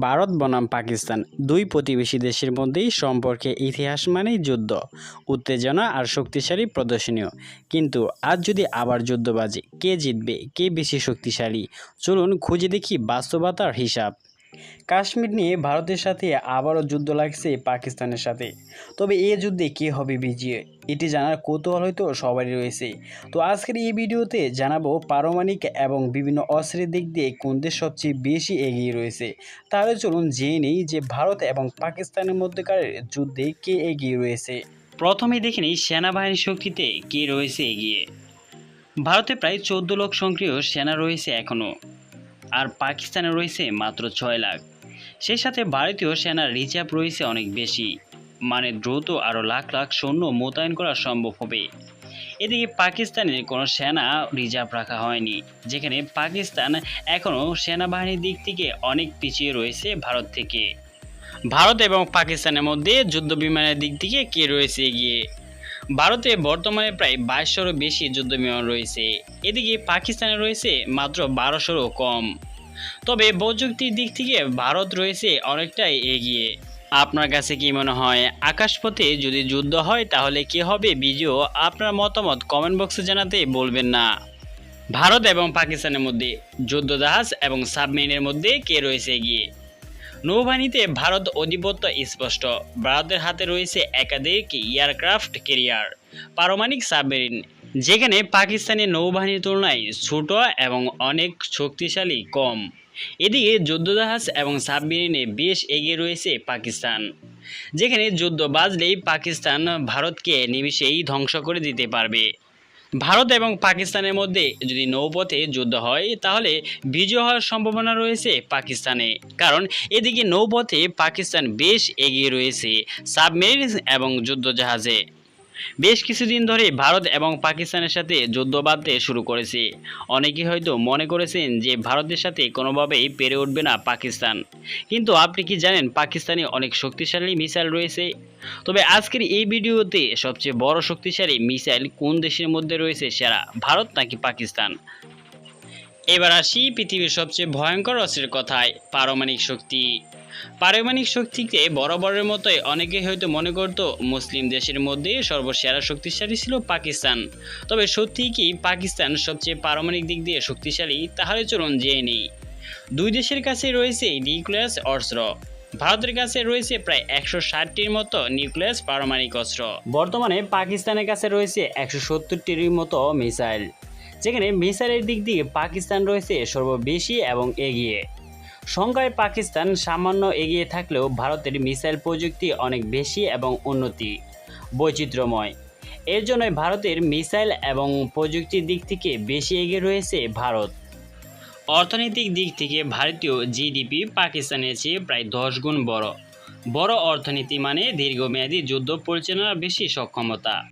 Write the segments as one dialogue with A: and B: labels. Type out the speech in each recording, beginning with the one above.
A: ভারত, বনাম পাকিস্তান দুই প্রতিবেশী দেশের মধ্যেই সম্পর্কে ইতিহাস মানেই যুদ্ধ, উত্তেজনা আর শক্তিশালী, প্রদর্শনীয়। কিন্তু আজ যদি আবার যুদ্ধ বাজে কে জিতবে, কে বেশি শক্তিশালী? চলুন খুঁজে দেখি বাস্তবতার হিসাব। কাশ্মীর নিয়ে ভারতের সাথে আবারও যুদ্ধ লাগছে পাকিস্তানের সাথে। তবে এ যুদ্ধে কে হবে বিজয়ী, এটি জানার কৌতূহল হয়তো সবারই রয়েছে। তো আজকের এই ভিডিওতে জানাব পারমাণিক এবং বিভিন্ন অস্ত্রের দিক দিয়ে কোন দেশ সবচেয়ে বেশি এগিয়ে রয়েছে। তাহলে চলুন জেনে নিই যে ভারত এবং পাকিস্তানের মধ্যকার যুদ্ধে কে এগিয়ে রয়েছে। প্রথমে দেখে নিই সেনাবাহিনীর শক্তিতে কে রয়েছে এগিয়ে। ভারতে প্রায় চোদ্দ লাখ সক্রিয় সেনা রয়েছে এখনও আর পাকিস্তানে রয়েছে মাত্র ছয় লাখ। সেই সাথে ভারতীয় সেনার রিজার্ভ রয়েছে অনেক বেশি। মানে দ্রুত আরও লাখ লাখ সৈন্য মোতায়েন করা সম্ভব হবে। এদিকে পাকিস্তানের কোনো সেনা রিজার্ভ রাখা হয়নি, যেখানে পাকিস্তান এখনও সেনাবাহিনীর দিক থেকে অনেক পিছিয়ে রয়েছে ভারত থেকে। ভারত এবং পাকিস্তানের মধ্যে যুদ্ধ বিমানের দিক থেকে কে রয়েছে এগিয়ে? ভারতে বর্তমানে প্রায় বাইশশোরও বেশি যুদ্ধ বিমান রয়েছে। এদিকে পাকিস্তানে রয়েছে মাত্র বারোশোরও কম। তবে প্রযুক্তির দিক থেকে ভারত রয়েছে অনেকটাই এগিয়ে। আপনার কাছে কি মনে হয়? আকাশপথে যদি যুদ্ধ হয়, তাহলে কি হবে? বিজয় আপনার মতামত কমেন্ট বক্সে জানাতে বলবেন না। ভারত এবং পাকিস্তানের মধ্যে যুদ্ধ জাহাজ এবং সাবমেরিনের মধ্যে কে রয়েছে এগিয়ে? নৌবাহিনীতে ভারত অধিপত্য স্পষ্ট। ভারতের হাতে রয়েছে একাধিক এয়ারক্রাফট ক্যারিয়ার পারমাণিক সাবমেরিন, যেখানে পাকিস্তানের নৌবাহিনীর তুলনায় ছোট এবং অনেক শক্তিশালী কম। এদিকে যুদ্ধজাহাজ এবং সাবমেরিনে বেশ এগিয়ে রয়েছে পাকিস্তান, যেখানে যুদ্ধ বাজলেই পাকিস্তান ভারতকে নিমিষেই ধ্বংস করে দিতে পারবে। ভারত এবং পাকিস্তানের মধ্যে যদি নৌপথে যুদ্ধ হয়, তাহলে বিজয় হওয়ার সম্ভাবনা রয়েছে পাকিস্তানে। কারণ এদিকে নৌপথে পাকিস্তান বেশ এগিয়ে রয়েছে। সাবমেরিন এবং যুদ্ধজাহাজে বেশ কিছুদিন ধরে ভারত এবং পাকিস্তানের সাথে যুদ্ধ বাঁধতে শুরু করেছে। অনেকে হয়তো মনে করেছেন যে ভারতের সাথে কোনোভাবেই পেরে উঠবে না পাকিস্তান। কিন্তু আপনি কি জানেন পাকিস্তানে অনেক শক্তিশালী মিসাইল রয়েছে? তবে আজকের এই ভিডিওতে সবচেয়ে বড় শক্তিশালী মিসাইল কোন দেশের মধ্যে রয়েছে সেরা, ভারত নাকি পাকিস্তান? এবার আসি পৃথিবীর সবচেয়ে ভয়ঙ্কর অস্ত্রের কথায়, পারমাণবিক শক্তি। পারমাণবিক শক্তিকে বরাবরের মতোই অনেকে হয়তো মনে করত মুসলিম দেশের মধ্যে সর্বসেরা শক্তিশালী ছিল পাকিস্তান। তবে সত্যিই কি পাকিস্তান সবচেয়ে পারমাণবিক দিক দিয়ে শক্তিশালী? তাহলে চলুন জেনে নিই। দুই দেশের কাছে রয়েছে নিউক্লিয়াস অস্ত্র। ভারতের কাছে রয়েছে প্রায় একশো ষাটটির মতো নিউক্লিয়াস পারমাণবিক অস্ত্র। বর্তমানে পাকিস্তানের কাছে রয়েছে একশো সত্তরটির মতো মিসাইল। যেখানে মিসাইলের দিক দিয়ে পাকিস্তান রয়েছে সর্ববেশি এবং এগিয়ে। সংখ্যায় পাকিস্তান সামান্য এগিয়ে থাকলেও ভারতের মিসাইল প্রযুক্তি অনেক বেশি এবং উন্নতি বৈচিত্র্যময়। এর জন্যই ভারতের মিসাইল এবং প্রযুক্তির দিক থেকে বেশি এগিয়ে রয়েছে ভারত। অর্থনৈতিক দিক থেকে ভারতীয় জিডিপি পাকিস্তানের চেয়ে প্রায় দশ গুণ বড়। বড় অর্থনীতি মানে দীর্ঘমেয়াদী যুদ্ধ পরিচালনার বেশি সক্ষমতা।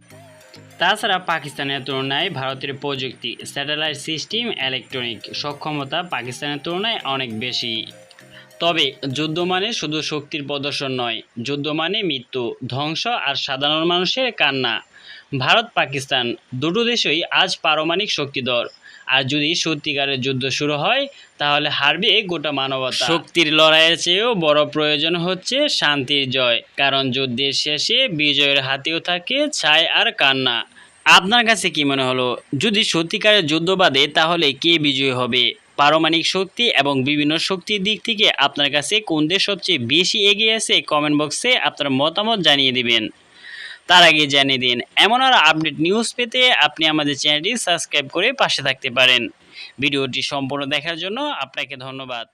A: তাছাড়া পাকিস্তানের তুলনায় ভারতের প্রযুক্তি স্যাটেলাইট সিস্টেম ইলেকট্রনিক সক্ষমতা পাকিস্তানের তুলনায় অনেক বেশি। তবে যুদ্ধ মানে শুধু শক্তির প্রদর্শন নয়, যুদ্ধ মানে মৃত্যু, ধ্বংস আর সাধারণ মানুষের কান্না। ভারত, পাকিস্তান দুটো দেশই আজ পারমাণবিক শক্তিধর। আর যদি সত্যিকারের যুদ্ধ শুরু হয়, তাহলে হারবে গোটা মানবতা। শক্তির লড়াইয়ের চেয়েও বড় প্রয়োজন হচ্ছে শান্তির জয়, কারণ যুদ্ধের শেষে বিজয়ের হাতেও থাকে, ছাই আর কান্না। আপনার কাছে কি মনে হলো? যদি সত্যিকারের যুদ্ধ বাদে, তাহলে কে বিজয়ী হবে? পারমাণবিক শক্তি এবং বিভিন্ন শক্তির দিক থেকে আপনার কাছে কোন দেশ সবচেয়ে বেশি এগিয়ে আছে? কমেন্ট বক্সে আপনার মতামত জানিয়ে দিবেন। তার আগে জানিয়ে দিন, এমন আর আপডেট নিউজ পেতে আপনি আমাদের চ্যানেলটি সাবস্ক্রাইব করে পাশে থাকতে পারেন। ভিডিওটি সম্পূর্ণ দেখার জন্য আপনাকে ধন্যবাদ।